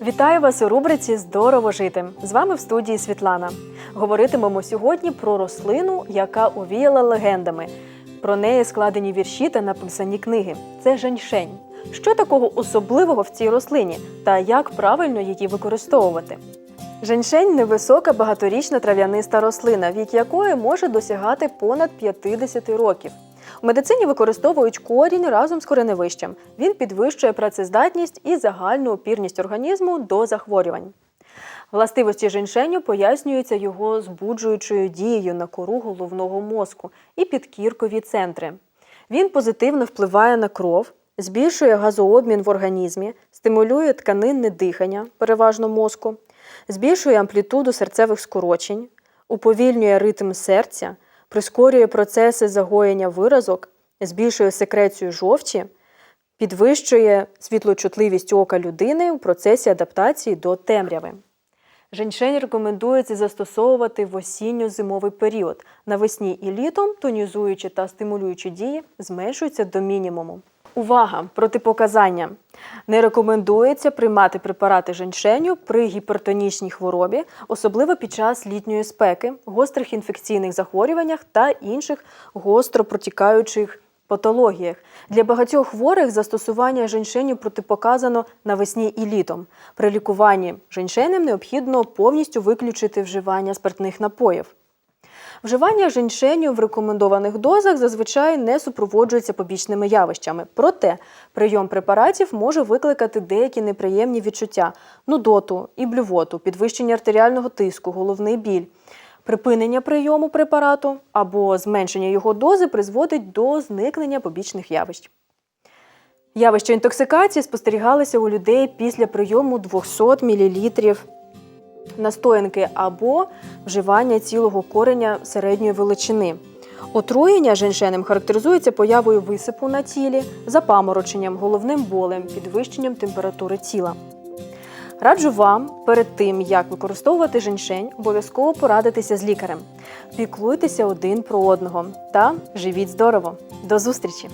Вітаю вас у рубриці Здорово жити. З вами в студії Світлана. Говоритимемо сьогодні про рослину, яка увіяла легендами. Про неї складені вірші та написані книги. Це женьшень. Що такого особливого в цій рослині та як правильно її використовувати? Женьшень невисока багаторічна трав'яниста рослина, вік якої може досягати понад 50 років. У медицині використовують корінь разом з кореневищем. Він підвищує працездатність і загальну опірність організму до захворювань. Властивості женьшеню пояснюються його збуджуючою дією на кору головного мозку і підкіркові центри. Він позитивно впливає на кров, збільшує газообмін в організмі, стимулює тканинне дихання, переважно мозку, збільшує амплітуду серцевих скорочень, уповільнює ритм серця, прискорює процеси загоєння виразок, збільшує секрецію жовчі, підвищує світлочутливість ока людини у процесі адаптації до темряви. Женьшень рекомендується застосовувати в осінньо-зимовий період. Навесні і літом тонізуючи та стимулюючі дії зменшуються до мінімуму. Увага! Протипоказання. Не рекомендується приймати препарати женьшеню при гіпертонічній хворобі, особливо під час літньої спеки, гострих інфекційних захворюваннях та інших гостро протікаючих патологіях. Для багатьох хворих застосування женьшеню протипоказано навесні і літом. При лікуванні женьшенем необхідно повністю виключити вживання спиртних напоїв. Вживання женьшеню в рекомендованих дозах зазвичай не супроводжується побічними явищами. Проте прийом препаратів може викликати деякі неприємні відчуття нудоту і блювоту, підвищення артеріального тиску, головний біль. Припинення прийому препарату або зменшення його дози призводить до зникнення побічних явищ. Явища інтоксикації спостерігалися у людей після прийому 200 мл настоянки або вживання цілого кореня середньої величини. Отруєння женьшенем характеризується появою висипу на тілі, запамороченням, головним болем, підвищенням температури тіла. Раджу вам перед тим, як використовувати женьшень, обов'язково порадитися з лікарем. Піклуйтеся один про одного та живіть здорово. До зустрічі!